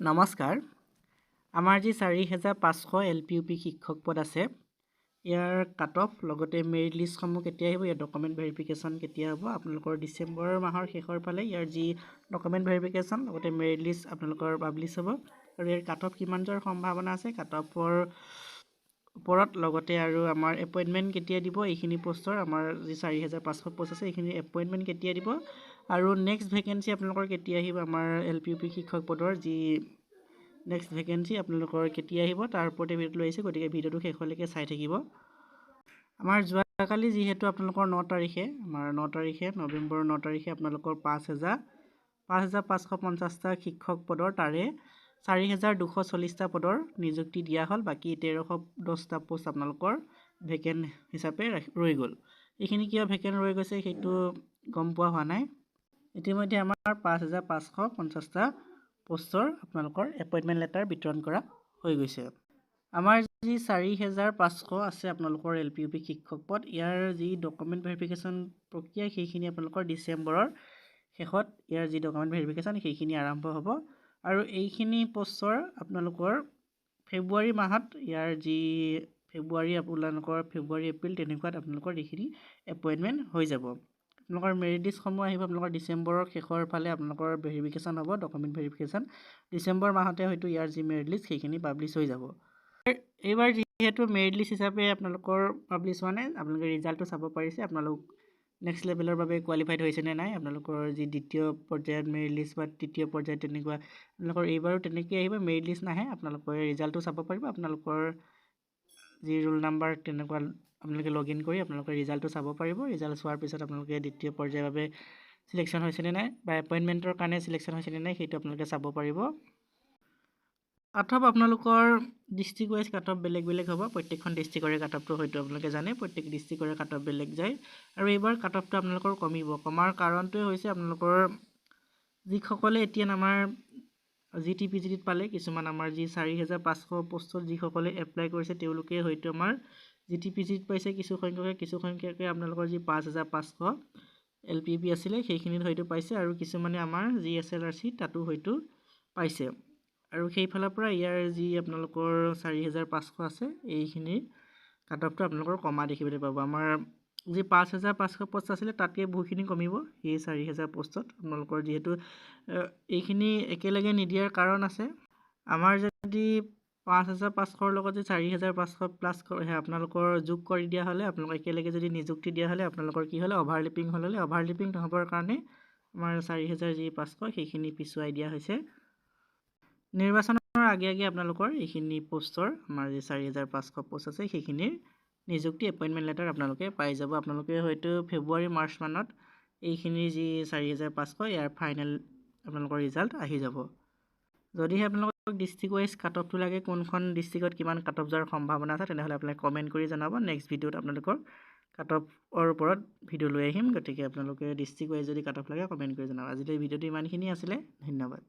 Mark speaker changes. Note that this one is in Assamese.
Speaker 1: নমস্কাৰ। আমাৰ যি চাৰি হেজাৰ পাঁচশ এল পি ইউ পি শিক্ষক পদ আছে ইয়াৰ কাট অফ লগতে মেৰিট লিষ্টসমূহ কেতিয়া আহিব ইয়াৰ ডকুমেণ্ট ভেৰিফিকেশ্যন কেতিয়া হ'ব আপোনালোকৰ ডিচেম্বৰ মাহৰ শেষৰ ফালে ইয়াৰ যি ডকুমেণ্ট ভেৰিফিকেশ্যন লগতে মেৰিট লিষ্ট আপোনালোকৰ পাব্লিছ হ'ব আৰু ইয়াৰ কাট অফ কিমান যোৱাৰ সম্ভাৱনা আছে কাট অফৰ ওপৰত লগতে আৰু আমাৰ এপইণ্টমেণ্ট কেতিয়া দিব এইখিনি পষ্টৰ আমাৰ যি চাৰি হেজাৰ পাঁচশ পষ্ট আছে এইখিনি এপইণ্টমেণ্ট কেতিয়া দিব আৰু নেক্সট ভেকেঞ্চি আপোনালোকৰ কেতিয়া আহিব? আমাৰ এল পি ইউ পি শিক্ষক পদৰ যি নেক্সট ভেকেঞ্চি আপোনালোকৰ কেতিয়া আহিব? তাৰ ওপৰতে ভিডিঅ'টো আহিছে গতিকে ভিডিঅ'টো শেষলৈকে চাই থাকিব। আমাৰ যোৱাকালি যিহেতু আপোনালোকৰ ন তাৰিখে আমাৰ ন তাৰিখে নৱেম্বৰৰ ন তাৰিখে আপোনালোকৰ পাঁচ হেজাৰ পাঁচ হেজাৰ পাঁচশ পঞ্চাছটা শিক্ষক পদৰ তাৰে চাৰি হেজাৰ দুশ চল্লিছটা পদৰ নিযুক্তি দিয়া হ'ল বাকী তেৰশ দহটা পোষ্ট আপোনালোকৰ ভেকেণ্ট হিচাপে ৰৈ গ'ল। এইখিনি কিয় ভেকেণ্ট ৰৈ গৈছে সেইটো গম পোৱা হোৱা নাই। ইতিমধ্যে আমাৰ পাঁচ হাজাৰ পাঁচশ পঞ্চাছটা পষ্টৰ আপোনালোকৰ এপইণ্টমেণ্ট লেটাৰ বিতৰণ কৰা হৈ গৈছে। আমাৰ যি চাৰি হেজাৰ পাঁচশ আছে আপোনালোকৰ এল পি ইউ পি শিক্ষক পদ ইয়াৰ যি ডকুমেণ্ট ভেৰিফিকেশ্যন প্ৰক্ৰিয়া সেইখিনি আপোনালোকৰ ডিচেম্বৰৰ শেষত ইয়াৰ যি ডকুমেণ্ট ভেৰিফিকেশ্যন সেইখিনি আৰম্ভ হ'ব। আৰু এইখিনি পষ্টৰ আপোনালোকৰ ফেব্ৰুৱাৰী মাহত ইয়াৰ যি ফেব্ৰুৱাৰী আপোনালোকৰ ফেব্ৰুৱাৰী এপ্ৰিল তেনেকুৱাত আপোনালোকৰ এইখিনি এপইণ্টমেণ্ট হৈ যাব। আপোনালোকৰ মেৰিট লিষ্টসমূহ আহিব আপোনালোকৰ ডিচেম্বৰৰ শেষৰ ফালে আপোনালোকৰ ভেৰিফিকেশ্যন হ'ব ডকুমেণ্ট ভেৰিফিকেশ্যন ডিচেম্বৰ মাহতে হয়তো ইয়াৰ যি মেৰিট লিষ্ট সেইখিনি পাব্লিছ হৈ যাব। এইবাৰ যিহেতু মেৰিট লিষ্ট হিচাপে আপোনালোকৰ পাব্লিছ হোৱা নাই আপোনালোকে ৰিজাল্টটো চাব পাৰিছে আপোনালোক নেক্সট লেভেলৰ বাবে কোৱালিফাইড হৈছে নে নাই আপোনালোকৰ যি দ্বিতীয় পৰ্যায়ত মেৰিট লিষ্ট বা তৃতীয় পৰ্যায়ত তেনেকুৱা আপোনালোকৰ এইবাৰো তেনেকৈ আহিব মেৰিট লিষ্ট নাহে আপোনালোকৰ ৰিজাল্টটো চাব পাৰিব আপোনালোকৰ যি ৰোল নাম্বাৰ তেনেকুৱা আপোনালোকে লগ ইন কৰি আপোনালোকে ৰিজাল্টটো চাব পাৰিব। ৰিজাল্ট চোৱাৰ পিছত আপোনালোকে দ্বিতীয় পৰ্যায়ৰ বাবে চিলেকশ্যন হৈছেনে নাই বা এপইণ্টমেণ্টৰ কাৰণে চিলেকশ্যন হৈছেনে নাই সেইটো আপোনালোকে চাব পাৰিব। কাট অফ আপোনালোকৰ ডিষ্ট্ৰিক্ট ৱাইজ কাট অফ বেলেগ বেলেগ হ'ব। প্ৰত্যেকখন ডিষ্ট্ৰিক্টৰে কাট অফটো হয়তো আপোনালোকে জানে। প্ৰত্যেক ডিষ্ট্ৰিক্টৰে কাট অফ বেলেগ যায়। আৰু এইবাৰ কাট অফটো আপোনালোকৰ কমিব। কমাৰ কাৰণটোৱে হৈছে আপোনালোকৰ যিসকলে এতিয়া আমাৰ জি টি পি জি টিত পালে কিছুমান আমাৰ যি চাৰি হেজাৰ পাঁচশ পষ্টত যিসকলে এপ্লাই কৰিছে তেওঁলোকে হয়তো আমাৰ জি টি পি জিত পাইছে কিছু সংখ্যকে কিছু সংখ্যকে আপোনালোকৰ যি পাঁচ হাজাৰ পাঁচশ এল পি পি আছিলে সেইখিনিত হয়তো পাইছে আৰু কিছুমানে আমাৰ G S L R C তাতো হয়তো পাইছে। আৰু সেইফালৰ পৰা ইয়াৰ যি আপোনালোকৰ চাৰি হাজাৰ পাঁচশ আছে এইখিনিৰ কাট অফটো আপোনালোকৰ কমা দেখিবলৈ পাব। আমাৰ যি পাঁচ হাজাৰ পাঁচশ পষ্ট আছিলে তাতকৈ বহুখিনি কমিব সেই চাৰি হাজাৰ পষ্টত। আপোনালোকৰ যিহেতু এইখিনি একেলগে নিদিয়াৰ কাৰণ আছে। আমাৰ যদি পাঁচ হাজাৰ পাঁচশৰ লগত যদি চাৰি হাজাৰ পাঁচশ প্লাছ আপোনালোকৰ যোগ কৰি দিয়া হ'লে আপোনালোকক একেলগে যদি নিযুক্তি দিয়া হ'লে আপোনালোকৰ কি হ'লে অভাৰলিপিং হ'ল হ'লে অভাৰলিপিং নহ'বৰ কাৰণে আমাৰ চাৰি হাজাৰ যি পাঁচশ সেইখিনি পিছুৱাই দিয়া হৈছে। নিৰ্বাচনৰ আগে আগে আপোনালোকৰ এইখিনি পষ্টৰ আমাৰ যি চাৰি হাজাৰ পাঁচশ পষ্ট আছে সেইখিনিৰ নিযুক্তি এপইণ্টমেণ্ট লেটাৰ আপোনালোকে পাই যাব। আপোনালোকে হয়তো ফেব্ৰুৱাৰী মাৰ্চ মানত এইখিনি যি চাৰি হাজাৰ পাঁচশ ইয়াৰ ফাইনেল আপোনালোকৰ ৰিজাল্ট আহি যাব। যদিহে আপোনালোকক ডিষ্ট্ৰিক্ট ৱাইজ কাট অফটো লাগে কোনখন ডিষ্ট্ৰিক্টত কিমান কাট অফ যোৱাৰ সম্ভাৱনা আছে তেনেহ'লে আপোনালোকে কমেণ্ট কৰি জনাব। নেক্সট ভিডিঅ'ত আপোনালোকৰ কাট অফৰ ওপৰত ভিডিঅ' লৈ আহিম। গতিকে আপোনালোকে ডিষ্ট্ৰিক্ট ৱাইজ যদি কাট অফ লাগে কমেণ্ট কৰি জনাব। আজিলৈ ভিডিঅ'টো ইমানখিনি আছিলে। ধন্যবাদ।